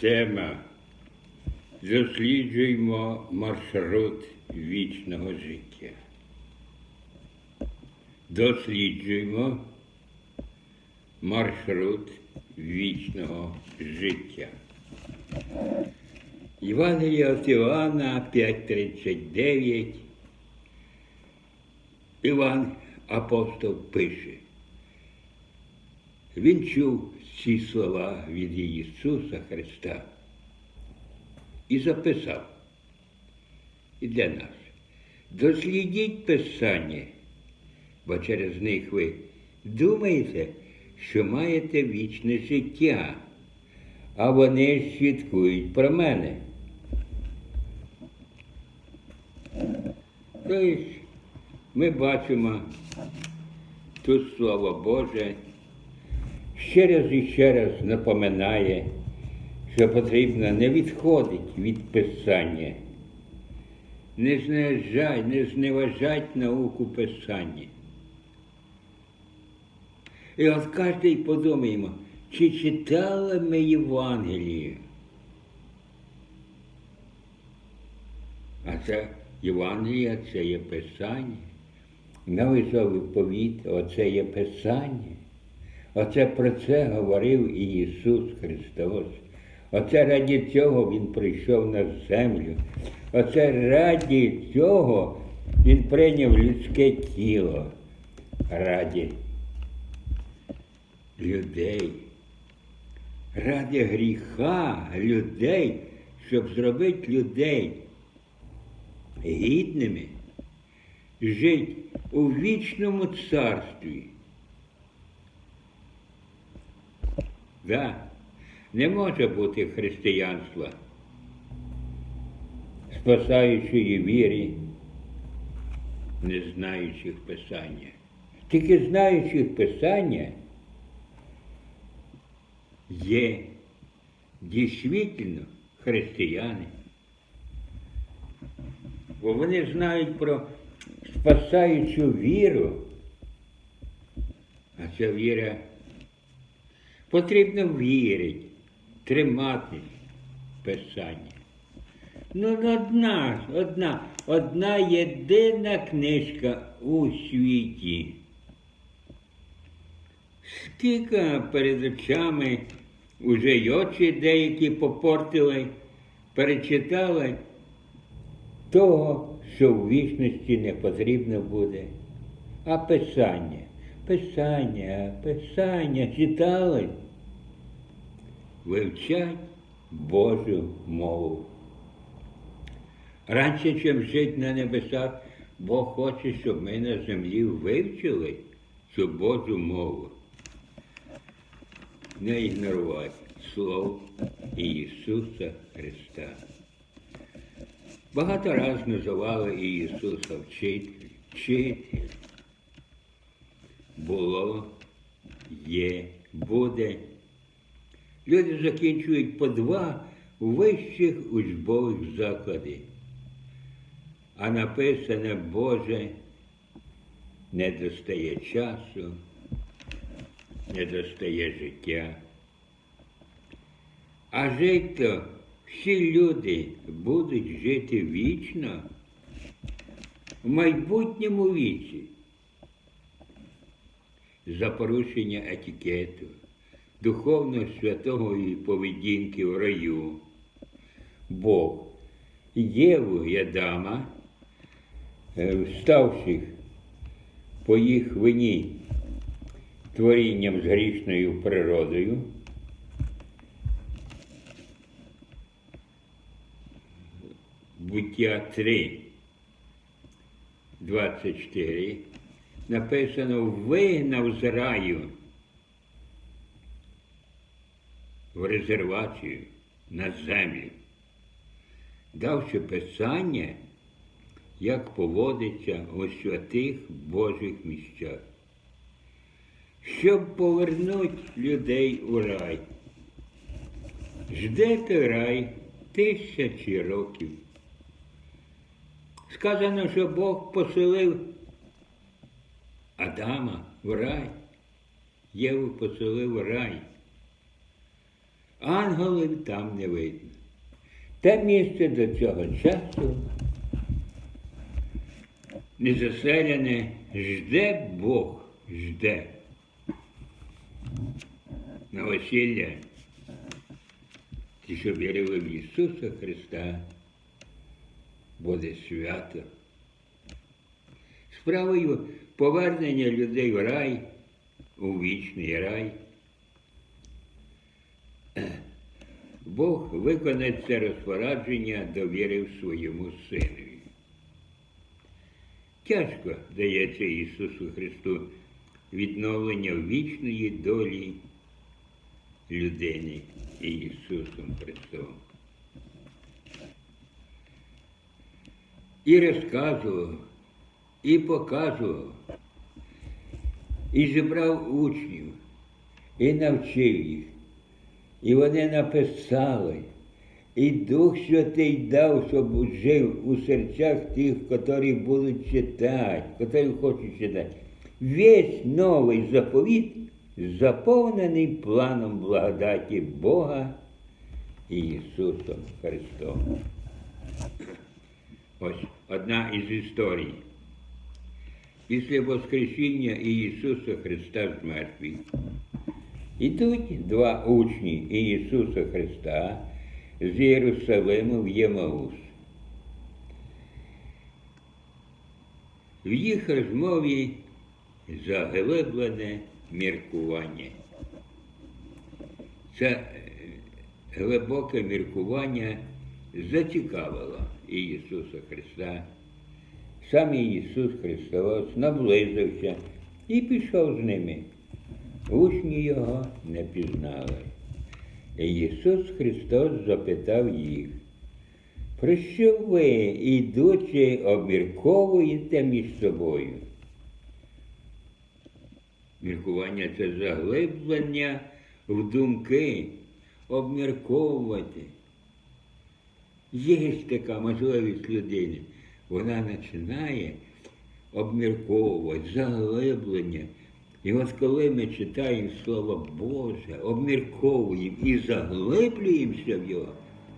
Тема. Досліджуємо маршрут вічного життя. Досліджуємо маршрут вічного життя. Євангелія від Іоанна 5.39. Іван апостол пише. Він чув ці слова від Ісуса Христа і записав. І для нас. Дослідіть Писання, бо через них ви думаєте, що маєте вічне життя, а вони свідкують про мене. Тобто ми бачимо тут Слово Боже ще раз і ще раз напоминає, що потрібно не відходити від Писання, не зневажать, не зневажать науку Писання. І от кожен подумаємо, чи читали ми Євангелію? А це Євангелія це є Писання. Новий повіт, оце є Писання. Оце про це говорив і Ісус Христос. Оце раді цього Він прийшов на землю. Оце раді цього Він прийняв людське тіло. Раді людей. Ради гріха людей, щоб зробити людей гідними, жити у вічному царстві. Да, не може бути християнства, спасаючої віри, не знаючих Писання. Тільки знаючих Писання є дійсно християни. Бо вони знають про спасаючу віру, а ця віра Потрібно вірити, триматись Писання. Ну, одна, одна, одна єдина книжка у світі. Скільки перед очами уже й очі деякі попортили, перечитали того, що в вічності не потрібно буде, а Писання. Писання, Писання читали, вивчать Божу мову. Раніше, чим жити на небесах, Бог хоче, щоб ми на землі вивчили цю Божу мову. Не ігнорувати Слово Ісуса Христа. Багато раз називали Ісуса вчитель, вчитель було, є, буде. Люди закінчують по два вищих учбових заклади. А написане Боже не достає часу, не достає життя. А жити всі люди будуть жити вічно в майбутньому віці за порушення етикету, духовно святого поведінки в раю. Бог Єву і Адама, е, ставших по їх вині творінням з грішною природою, буття 3, 24 написано вигнав з раю в резервацію на землю, давши писання, як поводиться у святих Божих місцях, щоб повернути людей у рай. Ждете рай тисячі років. Сказано, що Бог поселив Адама в рай, Єву поселив рай. ангелів там не видно. Те місце до цього часу незаселене жде Бог, жде. На весілля ті, що вірили в Ісуса Христа, буде свято. Справою повернення людей в рай, у вічний рай. Бог виконає це розпорадження, довірив своєму синові. Тяжко дається Ісусу Христу відновлення вічної долі людини і Ісусом Христом. І розказував, і показував, і зібрав учнів, і навчив їх. І вони написали, і Дух Святий дав, щоб жив у серцях тих, які будуть читати, які хочуть читати. Весь новий заповіт заповнений планом благодаті Бога і Ісусом Христом. Ось одна із історій. Після Воскресіння Ісуса Христа з мертвих Ідуть два учні Ісуса Христа з Єрусалиму в Ємаус. В їх розмові заглиблене міркування. Це е, глибоке міркування зацікавило Ісуса Христа. Сам Ісус Христос наблизився і пішов з ними. Учні його не пізнали. І Ісус Христос запитав їх, про що ви, ідучи, обмірковуєте між собою? Міркування це заглиблення в думки, обмірковувати. Є така можливість людини. Вона починає обмірковувати, заглиблення. І от коли ми читаємо Слово Боже, обмірковуємо і заглиблюємося в його,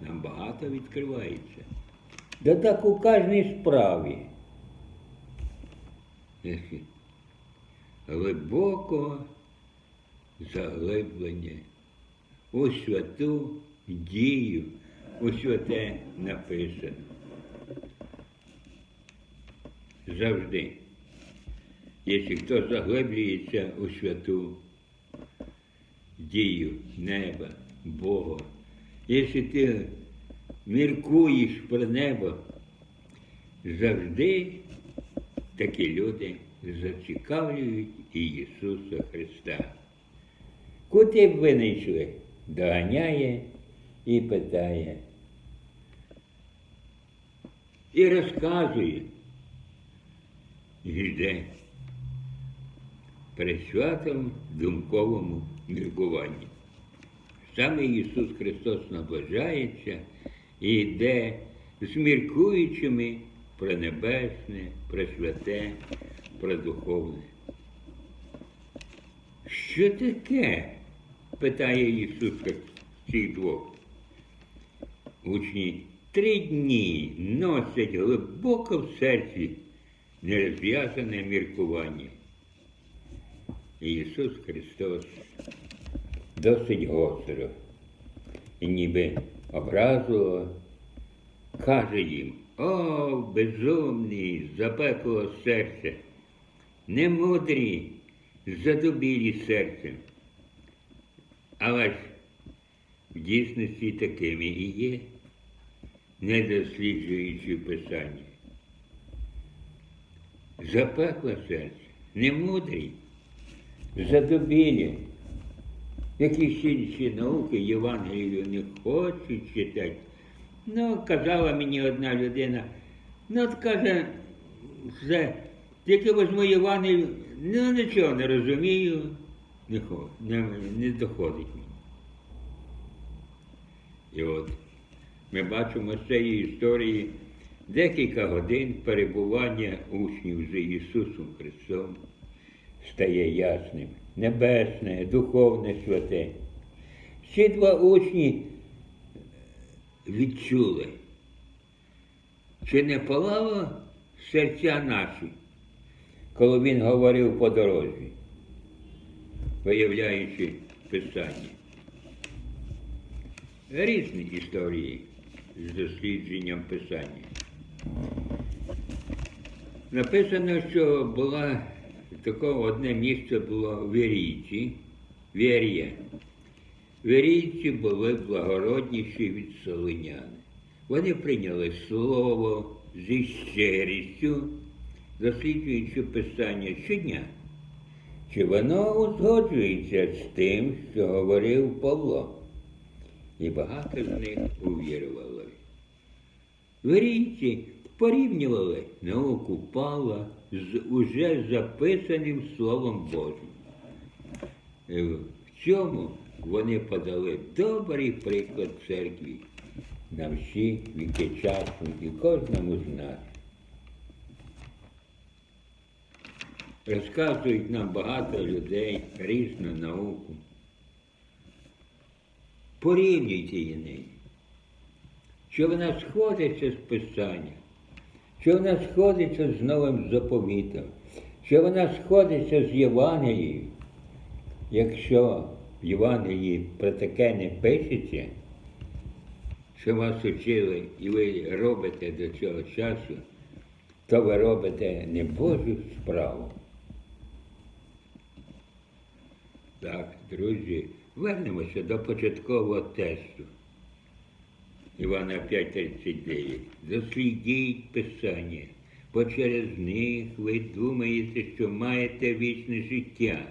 нам багато відкривається. Да так у кожній справі. Глибокого заглиблення у святу дію, у святе написано. Завжди. Якщо хто заглиблюється у святу дію неба, Бога, якщо ти міркуєш про небо, завжди такі люди зацікавлюють Ісуса Христа. Куди б ви не йшли, доганяє і питає. І розказує, йде при святому думковому міркуванні. Саме Ісус Христос наближається і йде з міркуючими про небесне, про святе, про духовне. Що таке? питає Ісус цих двох. Учні три дні носять глибоко в серці нерозв'язане міркування. Ісус Христос досить гостро і ніби образливо каже їм, о, безумні, запекло серце, немудрі, задубілі серцем. Але ж в дійсності такими і є, не досліджуючи Писання. Запекло серце, немудрі, задубілі. Якісь інші науки Євангелію не хочуть читати. Ну, казала мені одна людина, ну от каже, все, тільки возьму Євангелію, ну нічого не розумію, не, не, не доходить мені. І от ми бачимо з цієї історії декілька годин перебування учнів з Ісусом Христом стає ясним. Небесне, духовне святе. ці два учні відчули, чи не палало серця наші, коли він говорив по дорозі, виявляючи Писання. Різні історії з дослідженням Писання. Написано, що була таке одне місце було в Вірійці, Вір'я. Вірійці були благородніші від солонян. Вони прийняли слово зі щирістю, досліджуючи Писання щодня. Чи воно узгоджується з тим, що говорив Павло? І багато з них увірували. Вірійці порівнювали науку Павла з уже записаним Словом Божим. Е, В цьому вони подали добрий приклад церкві на всі віки часу і кожному з нас. Розказують нам багато людей різну науку. Порівнюйте її. Що вона сходиться з Писання, що вона сходиться з новим заповітом, що вона сходиться з Євангелією. Якщо в Євангелії про таке не пишеться, що вас учили і ви робите до цього часу, то ви робите не Божу справу. Так, друзі, вернемося до початкового тесту. Івана 5.39. Дослідіть Писання, бо через них ви думаєте, що маєте вічне життя.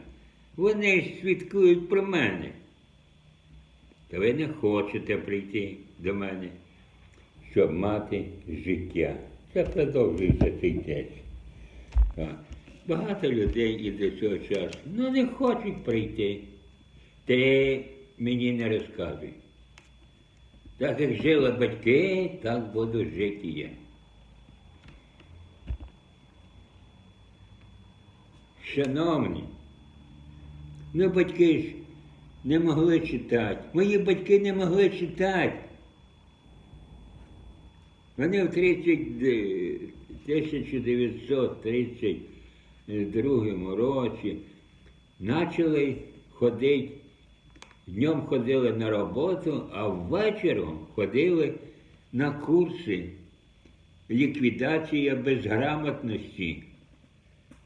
Вони ж свідкують про мене. Та ви не хочете прийти до мене, щоб мати життя. Це продовжується цей тест. Багато людей і до цього часу ну не хочуть прийти. Ти мені не розказуй. Так як жили батьки, так буду жити я. Шановні, ну батьки ж не могли читати. Мої батьки не могли читати. Вони в 30, е, 1932 році почали ходити, днем ходили на роботу, а ввечером ходили на курси ліквідація безграмотності.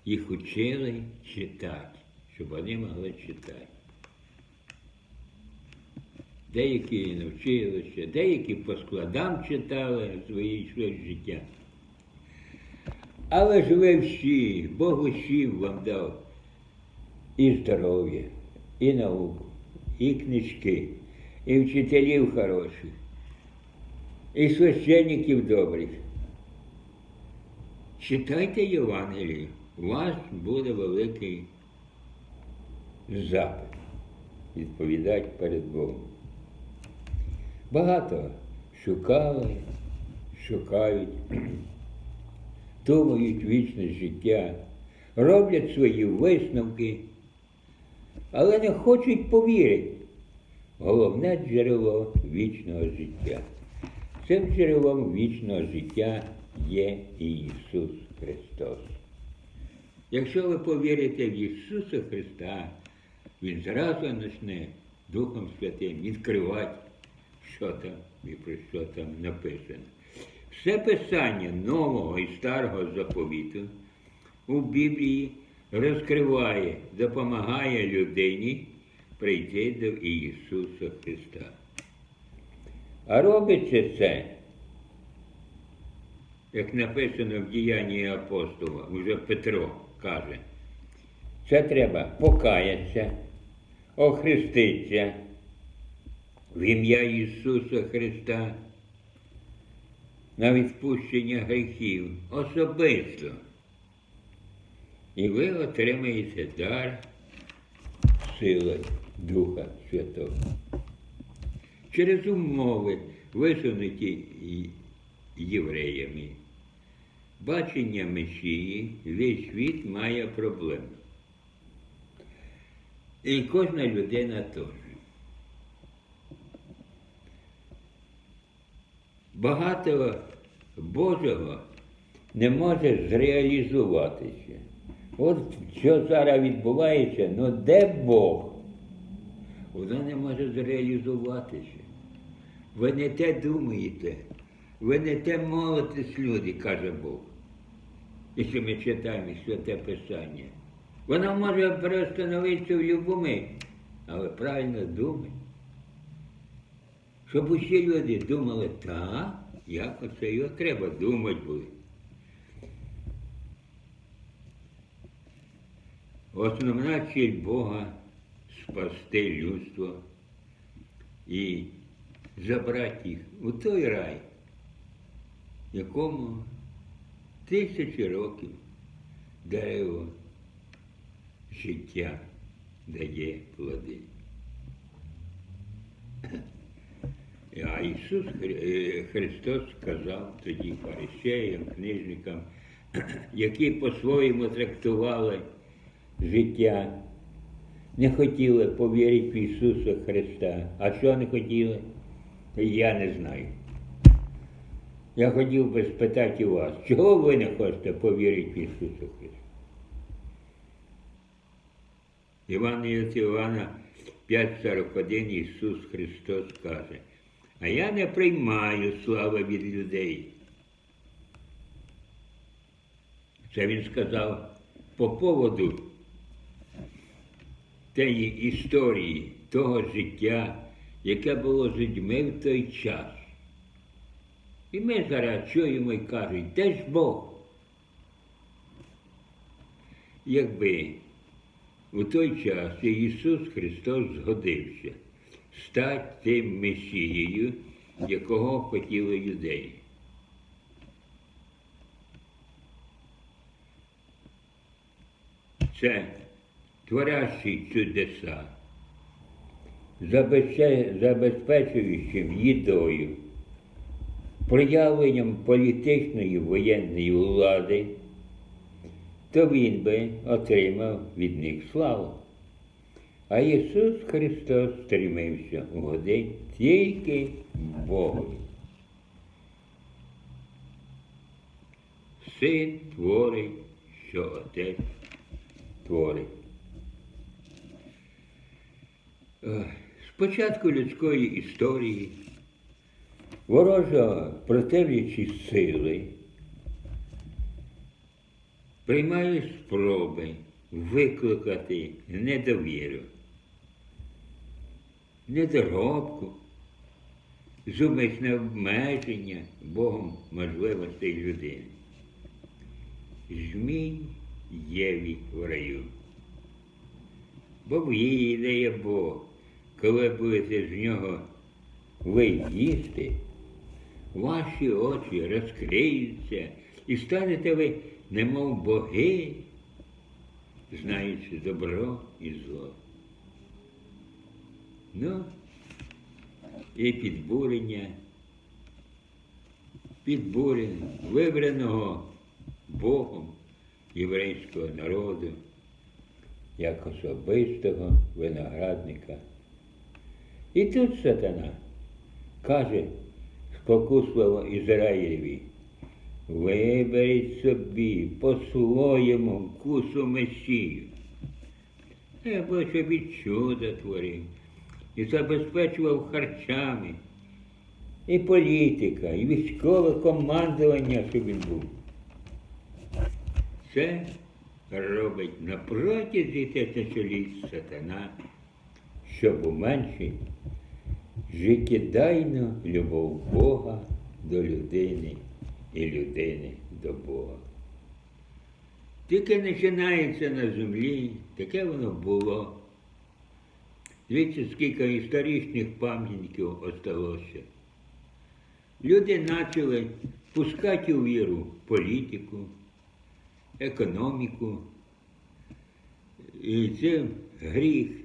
Їх учили читати, щоб вони могли читати. Деякі навчилися, деякі по складам читали своє життя. Але ж ви всі, Бог усім вам дав і здоров'я, і науку, і книжки, і вчителів хороших, і священників добрих. Читайте Євангелію, у вас буде великий запит відповідати перед Богом. Багато шукали, шукають, думають вічне життя, роблять свої висновки, але не хочуть повірити. Головне джерело вічного життя. Цим джерелом вічного життя є Ісус Христос. Якщо ви повірите в Ісуса Христа, Він зразу почне Духом Святим відкривати, що там і про що там написано. Все писання Нового і Старого заповіту у Біблії розкриває, допомагає людині прийти до Ісуса Христа. А робиться це, як написано в діянні апостола, уже Петро каже, це треба покаятися, охреститися в ім'я Ісуса Христа на відпущення гріхів особисто. І ви отримаєте дар сили Духа Святого. Через умови, висунуті євреями, бачення Месії весь світ має проблеми. І кожна людина теж. Багатого Божого не може зреалізуватися. От що зараз відбувається, ну де Бог? Воно не може зреалізуватися. Ви не те думаєте, ви не те молитесь, люди, каже Бог. Якщо ми читаємо святе Писання. Воно може перестановитися в будь-якому, але правильно думай. Щоб усі люди думали, так, як оце його треба думати буде. Основна ціль Бога спасти людство і забрати їх у той рай, якому тисячі років дерево життя дає плоди. А Ісус е, Христос сказав тоді фарисеям, книжникам, які по-своєму трактували життя, не хотіли повірити в Ісуса Христа. А що не хотіли? Я не знаю. Я хотів би спитати вас, чого ви не хочете повірити в Ісуса Христа? Іван від Івана 5.41 Ісус Христос каже, а я не приймаю слави від людей. Це він сказав по поводу тієї історії, того життя, яке було з людьми в той час. І ми зараз чуємо і кажуть, де ж Бог? Якби у той час Ісус Христос згодився стати тим Месією, якого хотіли юдеї. Це творящий чудеса, забезпе- забезпечуючим їдою, проявленням політичної воєнної влади, то він би отримав від них славу. А Ісус Христос стремився угодити тільки Богові. Син творить, що Отець творить. Спочатку людської історії ворожа противлячі сили приймають спроби викликати недовіру, недоробку, зумисне обмеження Богом можливостей людини. Змій Єві в раю. Бо в її ідея Бог, коли будете з нього ви їсти, ваші очі розкриються і станете ви, немов боги, знаючи добро і зло. Ну, і підбурення, підбурення вибраного Богом єврейського народу як особистого виноградника. І тут сатана каже спокусливо Ізраїлеві, виберіть собі по своєму вкусу Месію. Або щоб і чудо творив, і забезпечував харчами, і політика, і військове командування, щоб він був. Це робить на протязі тисячоліть сатана, щоб уменшити життєдайну любов Бога до людини і людини до Бога. Тільки починається на землі, таке воно було. Дивіться, скільки історичних пам'ятників осталося. Люди почали пускати у віру політику, економіку. І це гріх.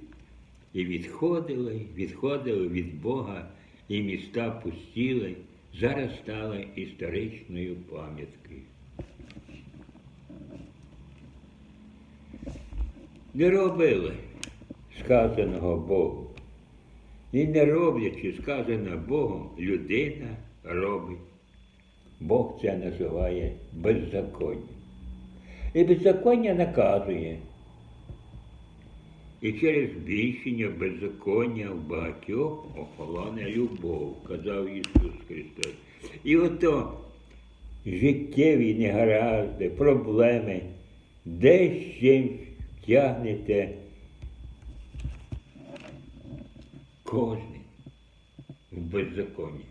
І відходили, відходили від Бога, і міста пустіли, зараз стали історичною пам'яткою. Не робили сказаного Богу. І не роблячи сказане Богом, людина робить. Бог це називає беззаконням. І беззаконня наказує. І через збільшення беззаконня в багатьох охолоне любов, казав Ісус Христос. І ото життєві негаразди, проблеми, де з чим тягнете кожний в беззаконні.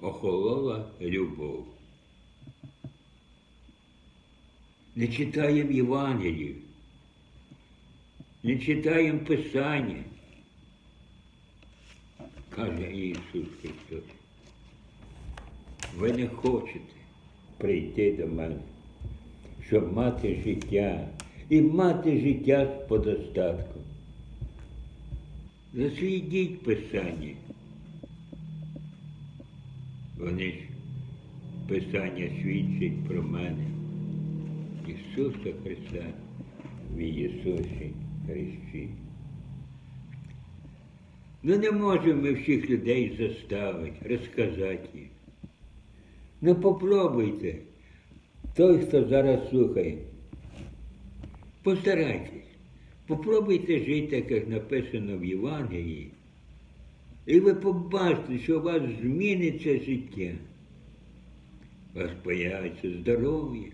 Охолола любов. Не читаємо Євангелію, не читаємо Писання, каже Ісус Христос. Ви не хочете прийти до мене, щоб мати життя і мати життя з подостатком. Заслідіть Писання. Вони ж Писання свідчить про мене. Ісуса Христа в Ісусі Христі. Ну не можемо ми всіх людей заставити, розказати їм. Ну попробуйте. Той, хто зараз слухає, постарайтесь, попробуйте жити, так як написано в Євангелії. І ви побачите, що у вас зміниться життя. У вас появиться здоров'я,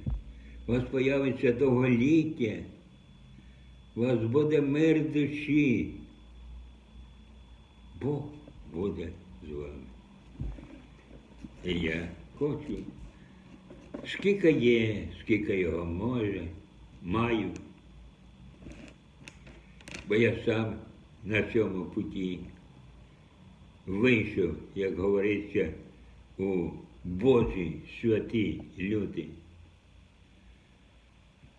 у вас появиться довголіття, у вас буде мир душі. Бог буде з вами. І я хочу, скільки є, скільки його може, маю. Бо я сам на цьому путі вийшов, як говориться, у Божій святій люди.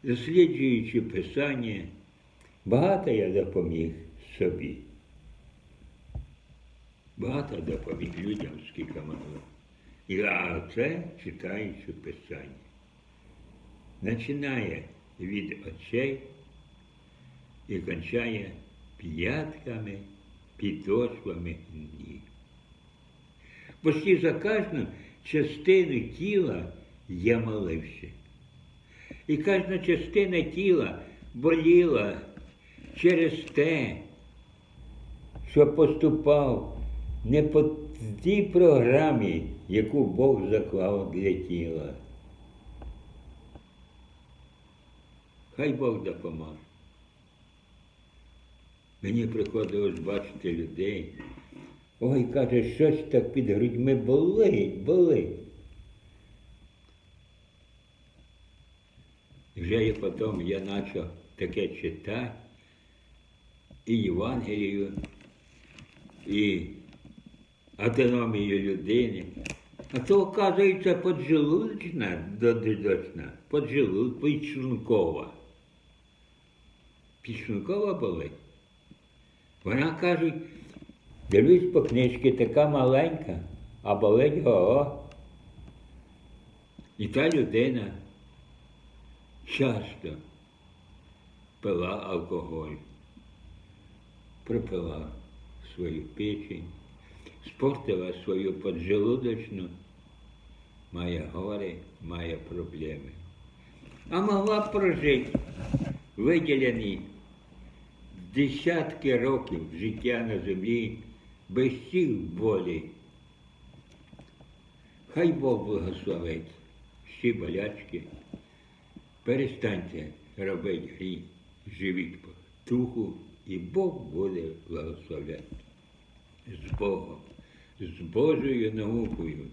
Досліджуючи Писання, багато я допоміг собі. Багато допоміг людям, скільки могло. А це читаючи Писання. Починає від очей і кончає п'ятками, підошвами ніг. Почти за кожну частину тіла я молився. І кожна частина тіла боліла через те, що поступав не по тій програмі, яку Бог заклав для тіла. Хай Бог допоможе. Мені приходилось бачити людей. Ой, каже, щось так під грудьми болить, болить. Вже і потім я почав таке читати і Євангелію, і автономію людини. А то, оказується, поджелудочна, додочна, поджелуд, підшлункова. Підшлункова болить. Вона каже, дивлюсь по книжці, така маленька, а болить го. І та людина часто пила алкоголь, пропила свою печень, спортила свою поджелудочну, має горе, має проблеми. А могла прожити виділені десятки років життя на землі без цих болі. Хай Бог благословить всі болячки. Перестаньте робити гріх, живіть по духу, і Бог буде благословляти. З Богом, з Божою наукою.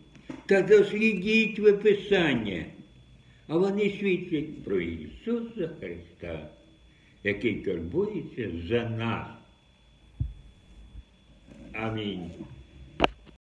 Та дослідіть ви Писання, а вони свідчать про Ісуса Христа, який турбується за нас. Амінь.